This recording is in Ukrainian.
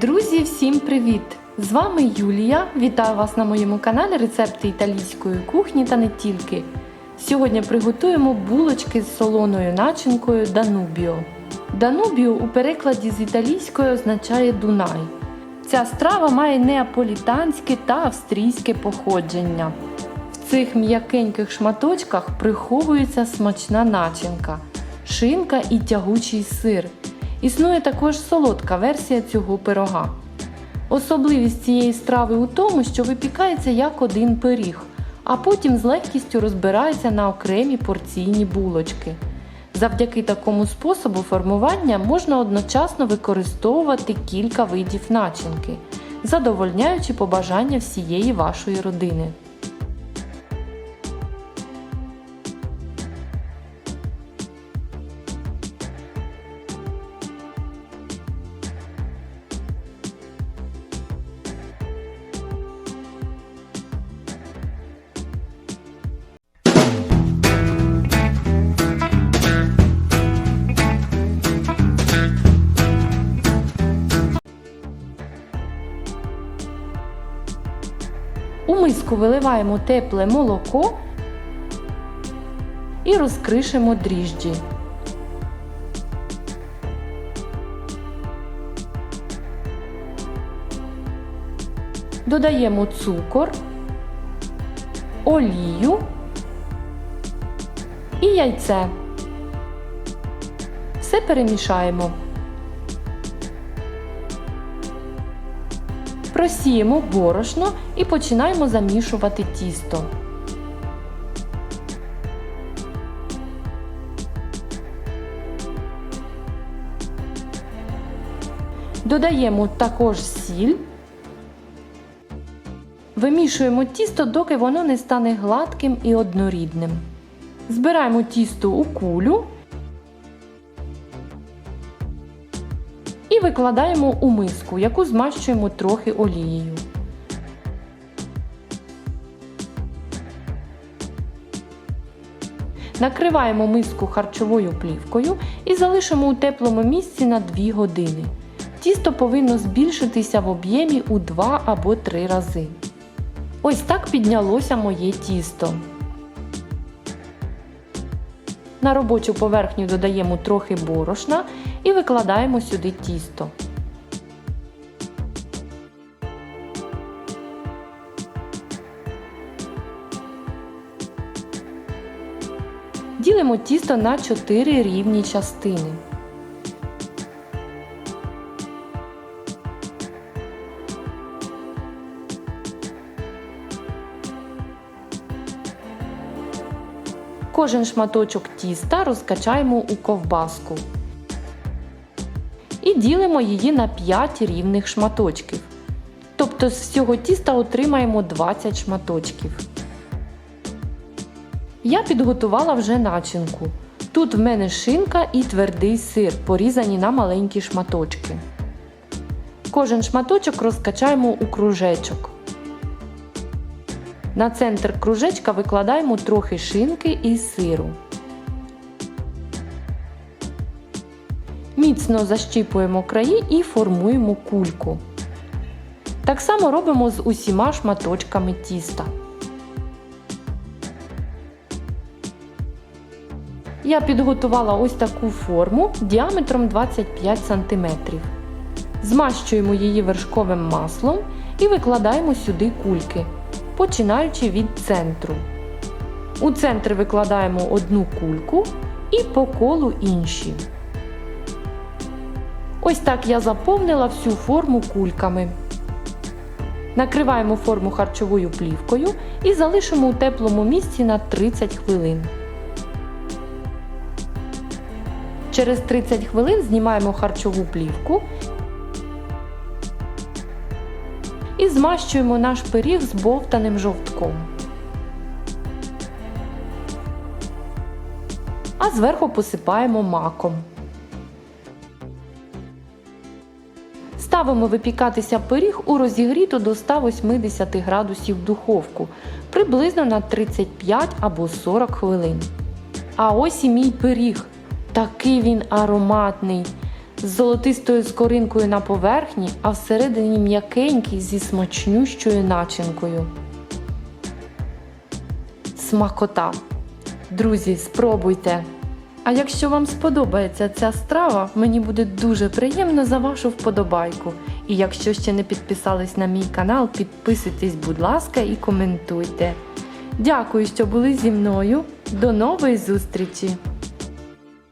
Друзі, всім привіт! З вами Юлія. Вітаю вас на моєму каналі Рецепти італійської кухні та не тільки. Сьогодні приготуємо булочки з солоною начинкою Данубіо. Данубіо у перекладі з італійської означає Дунай. Ця страва має неаполітанське та австрійське походження. В цих м'якеньких шматочках приховується смачна начинка, шинка і тягучий сир. Існує також солодка версія цього пирога. Особливість цієї страви у тому, що випікається як один пиріг, а потім з легкістю розбирається на окремі порційні булочки. Завдяки такому способу формування можна одночасно використовувати кілька видів начинки, задовольняючи побажання всієї вашої родини. Миску виливаємо тепле молоко і розкришимо дріжджі. Додаємо цукор, олію і яйце. Все перемішаємо. Просіємо борошно і починаємо замішувати тісто. Додаємо також сіль. Вимішуємо тісто, доки воно не стане гладким і однорідним. Збираємо тісто у кулю і викладаємо у миску, яку змащуємо трохи олією. Накриваємо миску харчовою плівкою і залишимо у теплому місці на 2 години. Тісто повинно збільшитися в об'ємі у 2 або 3 рази. Ось так піднялося моє тісто. На робочу поверхню додаємо трохи борошна і викладаємо сюди тісто. Ділимо тісто на 4 рівні частини. Кожен шматочок тіста розкачаємо у ковбаску і ділимо її на 5 рівних шматочків. Тобто з всього тіста отримаємо 20 шматочків. Я підготувала вже начинку. Тут в мене шинка і твердий сир, порізані на маленькі шматочки. Кожен шматочок розкачаємо у кружечок. На центр кружечка викладаємо трохи шинки і сиру. Міцно защіпуємо краї і формуємо кульку. Так само робимо з усіма шматочками тіста. Я підготувала ось таку форму діаметром 25 см. Змащуємо її вершковим маслом і викладаємо сюди кульки, починаючи від центру. У центр викладаємо одну кульку і по колу інші. Ось так я заповнила всю форму кульками. Накриваємо форму харчовою плівкою і залишимо у теплому місці на 30 хвилин. Через 30 хвилин знімаємо харчову плівку і змащуємо наш пиріг з бовтаним жовтком. А зверху посипаємо маком. Ставимо випікатися пиріг у розігріту до 180 градусів духовку приблизно на 35 або 40 хвилин. А ось і мій пиріг. Такий він ароматний. з золотистою скоринкою на поверхні, а всередині м'якенький зі смачнющою начинкою. Смакота. Друзі, спробуйте! А якщо вам сподобається ця страва, мені буде дуже приємно за вашу вподобайку. І якщо ще не підписались на мій канал, підписуйтесь, будь ласка, і коментуйте. Дякую, що були зі мною. До нової зустрічі!